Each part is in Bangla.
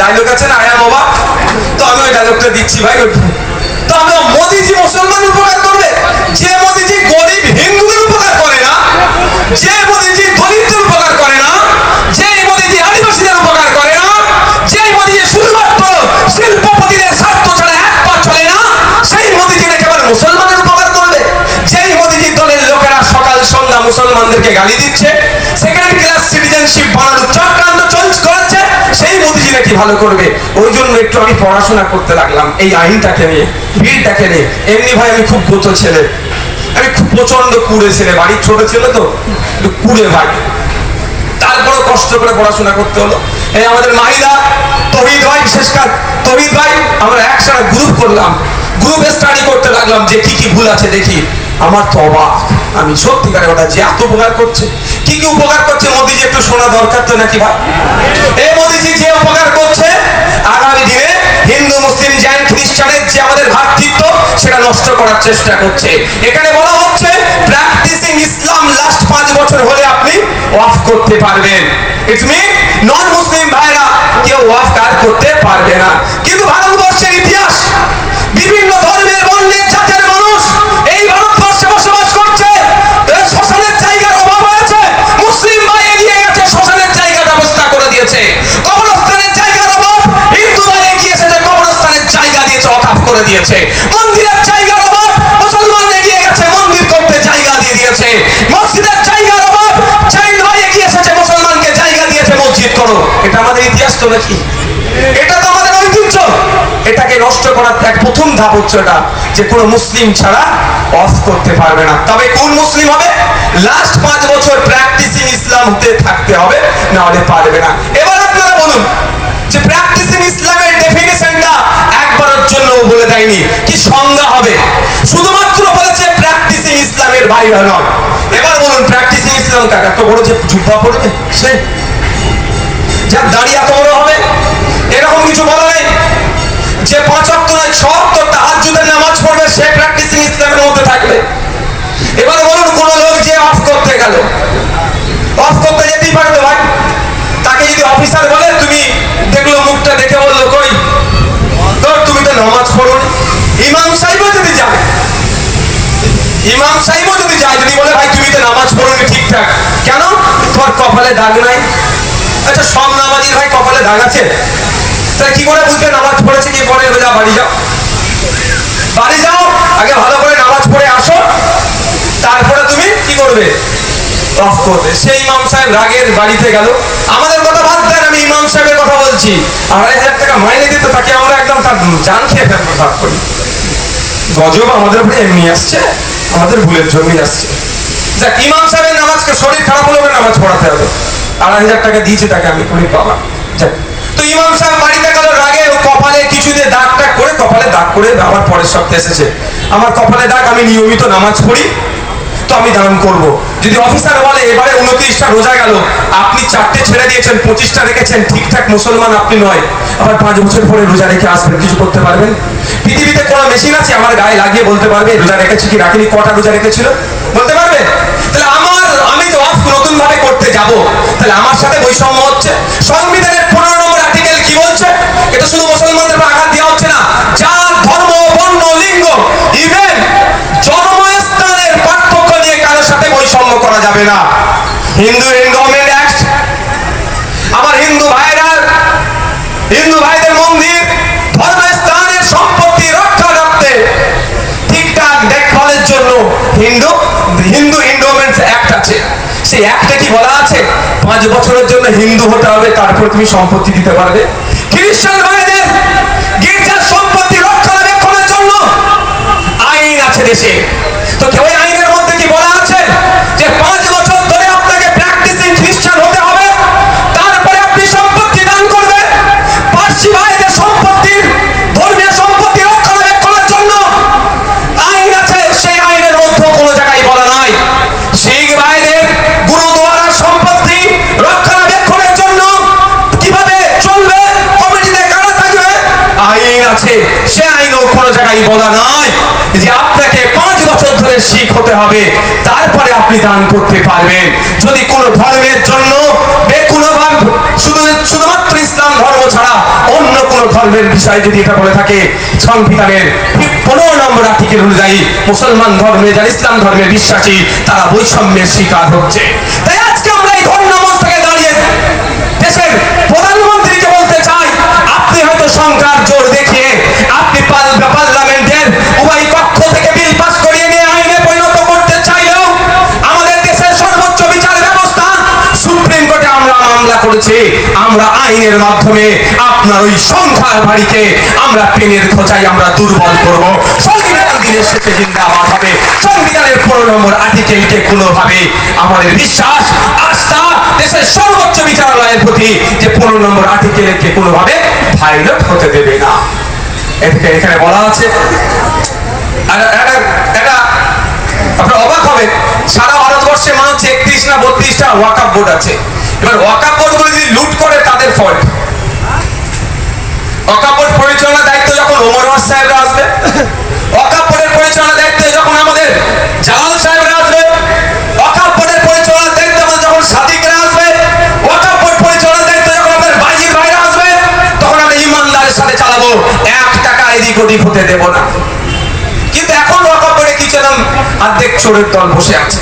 ডায়লগ আছে না, আয়া বাবা? তো আমি ওই ডায়লগটা দিচ্ছি ভাই। তো আমরা মোদিজি মুসলমান উপকার করবে? যে মোদিজি গরিব হিন্দুদের উপকার করে না, যে মোদিজি দলিতদের উপকার করে না, যে মোদিজি আদিবাসীদের উপকার করে না, যে মোদিজি শুধুমাত্র শিল্পপতিদের স্বার্থ ছাড়া এক পা চলে না, সেই মোদিজি নাকি আবার মুসলমানের উপকার করবে? যেই মোদিজি দলের লোকেরা সকাল সন্ধ্যা মুসলমানদেরকে গালি দিচ্ছে সেকেন্ড নাকি ভালো করবে, ওই জন্য একটু আমি পড়াশোনা করতে লাগলাম। এই আইনটাকে নিয়ে, ভিড়টাকে নিয়ে। এমনি ভাই আমি খুব গোতো ছেলে। আমি খুব প্রচণ্ড কুড়ে ছেলে। বাড়ির ছোট ছিল তো কুড়ে ভাই। তারপরে কষ্ট করে পড়াশোনা করতে হলো। এই আমাদের মাহিদা তহিদ ভাই বিশেষ কাজ তহিদ ভাই, আমরা একসাথে গ্রুপ করলাম। গ্রুপে স্টাডি করতে লাগলাম যে কি কি ভুল আছে দেখি। আমার তো অবাক। আমি সত্যিকারে ওটা যে এত উপকার করছে। কি কি উপকার করছে? মোদিজি একটু শোনা দরকার তো নাকি ভাই? এই মোদিজি যে উপকার করছে, আগামী দিনে হিন্দু, মুসলিম, জৈন, খ্রিস্টানের যে আমাদের ভ্রাতৃত্ব সেটা নষ্ট করার চেষ্টা করছে। এখানে বলা হচ্ছে প্র্যাকটিসিং ইসলাম লাস্ট পাঁচ বছর হলে আপনি ওয়াফ করতে পারবেন। ইটস মি নন মুসলিম ভাইরা কেউ ওয়াফ কাজ করতে পারবে না। কিন্তু ভারতবর্ষের ইতিহাস দিয়েছে কবরস্থানের জায়গার অভাব হিন্দু ভাই এগিয়ে এসেছে কবরস্থানের জায়গা দিয়েছে অকাপ করে দিয়েছে। মন্দিরের জায়গার অভাব মুসলমান এগিয়ে গেছে, মন্দির করতে জায়গা দিয়ে দিয়েছে। মসজিদের জায়গার অভাব ভাই এগিয়ে এসেছে, মুসলমানকে জায়গা দিয়েছে, মসজিদ করো। এটা আমাদের ইতিহাস তো নাকি? এটা তো আমাদের ঐতিহ্য। এটাকে নষ্ট করার এক প্রথম ধাপ হচ্ছে এটা যে কোনো মুসলিম ছাড়া অফ করতে পারবে না। তবে কোন মুসলিম হবে? লাস্ট পাঁচ বছর প্র্যাকটিসিং ইসলাম হতে থাকতে হবে না হলে পারবে না। এবার আপনারা বলুন, যে প্র্যাকটিসিং ইসলামের ডেফিনেশনটা একবারের জন্য বলে দেয়নি, কি সংজ্ঞা হবে? শুধুমাত্র বলেছে প্র্যাকটিসিং ইসলামের বাইরে নয়। এবার বলুন প্র্যাকটিসিং ইসলাম কাকে? এত বড় যে জুব্বা পড়বে, সে? যার দাড়ি এত বড় হবে মুখটা দেখে বলল, কই? তোর তুমি তো নামাজ পড়ো ইমাম সাহেবও যদি যায়, ইমাম সাহেবও যদি যায়, যদি বলে, ভাই, তুমি তো নামাজ পড়োনি ঠিকঠাক। কেন? তোমার কপালে দাগ নাই। আচ্ছা সব নামাজির ভাই কপালে দাগ আছে? তাহলে কি করে বুঝবে নামাজ পড়েছে কি পরে যা, বাড়ি যাও। বাড়ি যাও, আগে ভালো করে নামাজ পড়ে আসো। তারপরে তুমি কি করবে? করবে। সেই ইমাম সাহেব রাগের বাড়িতে গেল। আমাদের কথা বাদ দেন, আমি ইমাম সাহেবের কথা বলছি। আড়াই হাজার টাকা মাইনে আমরা একদম তার জান খেয়ে ফেলব ভাগ করি গজব আমাদের উপরে এমনি আসছে, আমাদের ভুলের আসছে। যাক, ইমাম সাহেবের নামাজকে শরীর খারাপ হলে নামাজ পড়াতে হবে। আড়াই হাজার টাকা দিয়েছে তাকে আমি করি বাবা যাক, তো ইমাম সাহেব বাড়িতে গেল রাগে কপালে কিছু দিয়ে দাগ টাগ করে, কপালে দাগ করে আবার পরের সপ্তাহে এসেছে। আমার কপালে দাগ, আমি নিয়মিত নামাজ পড়ি। তো আমি দান করব। যদি অফিসার বলে, এবারে উনত্রিশটা রোজা গেল, আপনি চারটে ছেড়ে দিয়েছেন, পঁচিশটা রেখেছেন, ঠিকঠাক মুসলমান আপনি নয়। আবার পাঁচ বছর পরে রোজা রেখে আসবেন, কিছু করতে পারবেন? পৃথিবীতে কোনো মেশিন আছে? আমার গায়ে লাগিয়ে বলতে পারবে, রোজা রেখেছি কি রাখিনি? কটা রোজা রেখেছিল? বলতে পারবে? তাহলে আমার, আমি তো অফ নতুন ভাবে করতে যাব। তাহলে আমার সাথে বৈষম্য হচ্ছে? সংবিধানের পনেরো নম্বর আর্টিকেল কি বলছে? এটা শুধু মুসলমানদের আঘাত দেওয়া হচ্ছে না। যাবে না। হিন্দু আমার হিন্দু ভাইরা হিন্দু ভাইদের মন্দির, ধর্মস্থানের সম্পত্তি রক্ষা রাখতে ঠিকঠাক দেখভালের জন্য হিন্দু হিন্দু এনভারনমেন্ট অ্যাক্ট আছে। সেই অ্যাক্টে কি বলা আছে? পাঁচ বছরের জন্য হিন্দু হতে হবে, তারপর তুমি সম্পত্তি দিতে পারবে। খ্রিস্টান যে আপনাকে পাঁচ বছর ধরে শিখ হতে হবে, তারপরে আপনি দান করতে পারবেন। যদি কোনো ধর্মের জন্য শুধুমাত্র ইসলাম ধর্ম ছাড়া অন্য কোনো ধর্মের যদি এটা বলে থাকে, সংবিধানের ঠিক পনেরো নম্বর অনুযায়ী মুসলমান ধর্মে যারা ইসলাম ধর্মে বিশ্বাসী, তারা বৈষম্যের শিকার হচ্ছে। তাই আজকে আমরা এই ধর্ম থেকে দাঁড়িয়ে দেশের প্রধানমন্ত্রীকে বলতে চাই, আপনি হয়তো সংখ্যার জোর আইনের মাধ্যমে আপনার ওই সংখ্যার বাড়িকে আমরা পেনের খোঁচাই আমরা দুর্বল করব। সংবিধান দিনের শেষে হবে। সংবিধানের পনেরো নম্বর আর্টিকেলকে কোনোভাবে আমাদের বিশ্বাস, আস্থা, দেশের সর্বোচ্চ বিচারালয়ের প্রতি যে পনেরো নম্বর আর্টিকেলকে কোনোভাবে ভাইলেট হতে দেবে না। এখানে বলা আছে ওয়াকাপ বোর্ড আছে। এবার ওয়াকাপ বোর্ডগুলো যদি লুট করে, তাদের ফল্ট ওয়াকাপ বোর্ড পরিচালনার দায়িত্ব যখন ওমর ওয়াজ সাহেবরা আসবে। ওয়াকাপ বোর্ডের পরিচালনার দায়িত্ব যখন আমাদের জালাল সাহেবরা আসবে। ওয়াকাপ বোর্ডের পরিচালনার দায়িত্ব আমাদের যখন সাদিকরা আসবে ওয়াকাপ বোর্ড পরিচালনার দায়িত্ব যখন আমাদের বাইজির ভাইরা আসবে, তখন আমরা ইমানদারের সাথে চালাবো। এক টাকা এদিক ওদিক হতে দেবো না। কিন্তু এখন ওয়াকাপ বোর্ডে কি যেন অর্ধেক চোরের দল বসে আছে।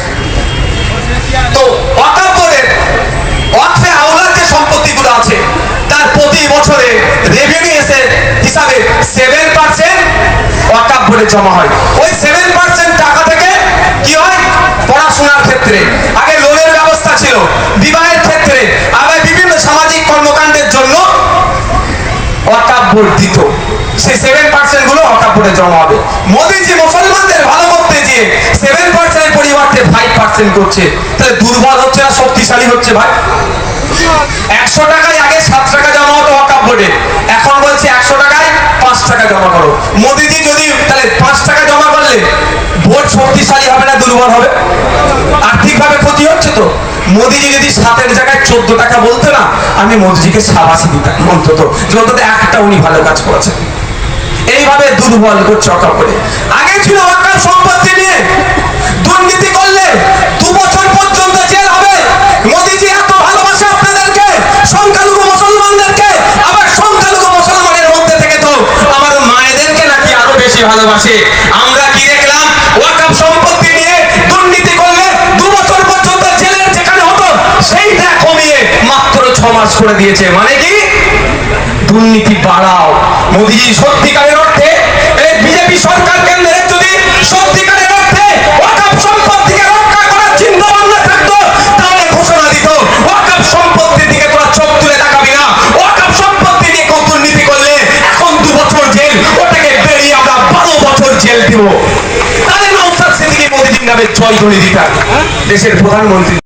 তো ওয়াকাপ বোর্ডের ওয়াকফে যে সম্পত্তিগুলো আছে। তার প্রতি বছরে রেভিনিউ এসে হিসাবে সেভেন পার্সেন্ট বোর্ডে জমা হয়। ওই সেভেন পার্সেন্ট টাকা থেকে কি হয়? পড়াশোনার ক্ষেত্রে। আগে লোনের ব্যবস্থা ছিল, বিবাহের ক্ষেত্রে। আবার বিভিন্ন সামাজিক কর্মকাণ্ডের জন্য ওয়াকাপ বোর্ড দিত। সে সেভেন পার্সেন্টগুলো ওয়াকাপ বোর্ডে জমা হবে। মোদিজি, মুসলমানদের ভালো করতে গিয়ে সেভেন পার্সেন্ট পরিবর্তে পার্সেন্ট করছে। তাহলে দুর্বল হচ্ছে না, শক্তিশালী হচ্ছে ভাই? একশো টাকায় আগে সাত টাকা জমা হতো ওয়াকাপ বোর্ডে। এখন বলছে একশো টাকায় পাঁচ টাকা জমা করো। মোদিজি যদি, তাহলে পাঁচ টাকা জমা করলে বোর্ড শক্তিশালী হবে না, দুর্বল হবে? আর্থিকভাবে ক্ষতি হচ্ছে তো। মোদিজি যদি সাতের জায়গায় চোদ্দ টাকা বলতো না, আমি মোদিজিকে সাবাসি দিতাম অন্তত। যে অন্তত একটা উনি ভালো কাজ করেছেন। এইভাবে দুর্বল করছে অকাপ করে আগে ছিল অকাপ সম্পত্তি নিয়ে। দুর্নীতি করলে দু বছর পর্যন্ত জেল হবে। এত ভালোবাসে আপনাদেরকে, সংখ্যালঘু মুসলমানদেরকে, আবার সংখ্যালঘু মুসলমানের মধ্যে থেকে তো আমার মায়েদেরকে নাকি আরও বেশি ভালোবাসে। আমরা কি দেখলাম? ওয়াকাপ সম্পত্তি নিয়ে দুর্নীতি করলে দু বছর পর্যন্ত জেলের যেখানে হতো, সেইটা কমিয়ে মাত্র ছ মাস করে দিয়েছে। মানে কি? দুর্নীতি বাড়াও। মোদিজি সত্যিকারের অর্থে বিজেপি সরকার কেন্দ্রের যদি সত্যিকারের ধ্বনি দিতাম দেশের প্রধানমন্ত্রী।